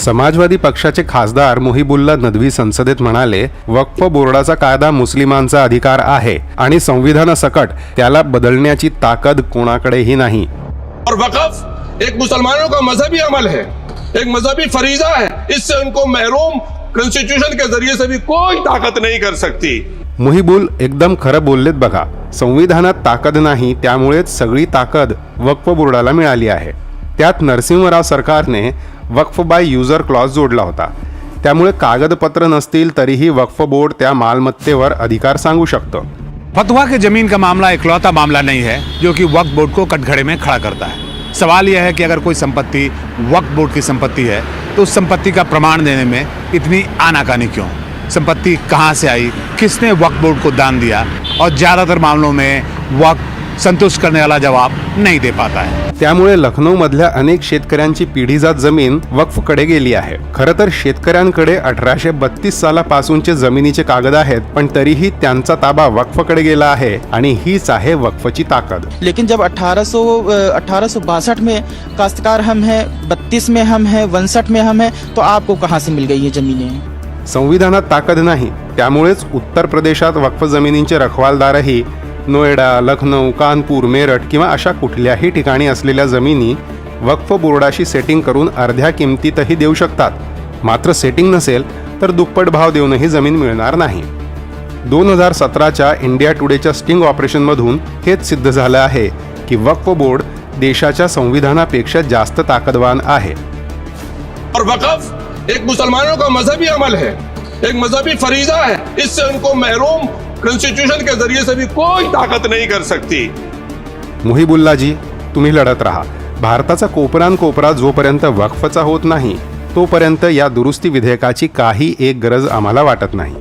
समाजवादी पक्षाचे खासदार मुहिबुल्ला नदवी संसदेत म्हणाले वक्फ बोर्डाचा कायदा मुस्लिमांचा अधिकार आहे आणि संविधानासकट त्याला बदलण्याची ताकद कोणाकडेही नाही. और वक़फ़ एक मुसलमानों का मजहबी अमल है एक मजहबी फरीजा है। इससे उनको महरूम कॉन्स्टिट्यूशन के जरिए से भी कोई ताकत नहीं कर सकती। मुहिबुल एकदम खरं बोललेत बघा संविधानात ताकद नाही त्यामुळेच सगळी ताकद वक्फ बोर्डाला मिळाली आहे. त्यात नरसिंहराव सरकारने वक्फ बाय युजर क्लॉज जोडला होता. त्यामुळे कागदपत्र नसतील तरीही वक्फ बोर्ड त्या मालमत्तेवर अधिकार सांगू शकतं. फतवा के ज़मीन का मामला इकलौता मामला नहीं है, जो कि वक्फ बोर्ड को कटघड़े में खड़ा करता है। सवाल यह है कि अगर कोई संपत्ति वक्फ बोर्ड की संपत्ति है तो उस संपत्ति का प्रमाण देने में इतनी आनाकानी क्यों? संपत्ति कहाँ से आई? किसने वक्फ बोर्ड को दान दिया? और ज़्यादातर मामलों में वक्फ संतुष्ट करने वाला जवाब नहीं दे पाता है त्यामुळे लखनौमधल्या अनेक शेतकऱ्यांची पिढीजात जमीन वक्फकडे गेली आहे. खरं तर शेतकऱ्यांकडे अठराशे बत्तीस सालापासूनचे जमिनीचे कागद आहेत पण तरीही त्यांचा ताबा वक्फकडे गेला आहे आणि हीच आहे वक्फची ताकद. लेकिन जब 1800 अठारह में काश्तकार हम हैं 32 में हम हैं उनसठ में हम हैं तो आपको कहाँ से मिल गई ये ज़मीनें? संविधानात ताकद नाही त्यामुळेच उत्तर प्रदेशात वक्फ जमिनींचे रखवालदारही नोएडा लखनौ कानपूर मेरठ किंवा अशा कुठल्याही ठिकाणी असलेल्या जमिनी वक्फ बोर्डाशी सेटिंग करून अर्ध्या किमतीतही देऊ शकतात. मात्र सेटिंग नसेल तर दुप्पट भाव देऊनही जमीन मिळणार नाही. दोन हजार सतराच्या इंडिया टुडेच्या स्टिंग ऑपरेशनमधून हेच सिद्ध झालं आहे की वक्फ बोर्ड देशाच्या संविधानापेक्षा जास्त ताकदवान आहे. और वक़फ़ एक मुसलमानों का मजहबी अमल है एक मजहबी फरीजा है इससे उनको महरूम कॉन्स्टिट्यूशन के जरिए से भी कोई ताकत नहीं कर सकती। मुहिबुल्लाजी तुम्ही लढत राहा. भारताचा कोपरान कोपरा जोपर्यंत वक्फचा होत नाही तोपर्यंत या दुरुस्ती विधेयकाची काही एक गरज आम्हाला वाटत नाही.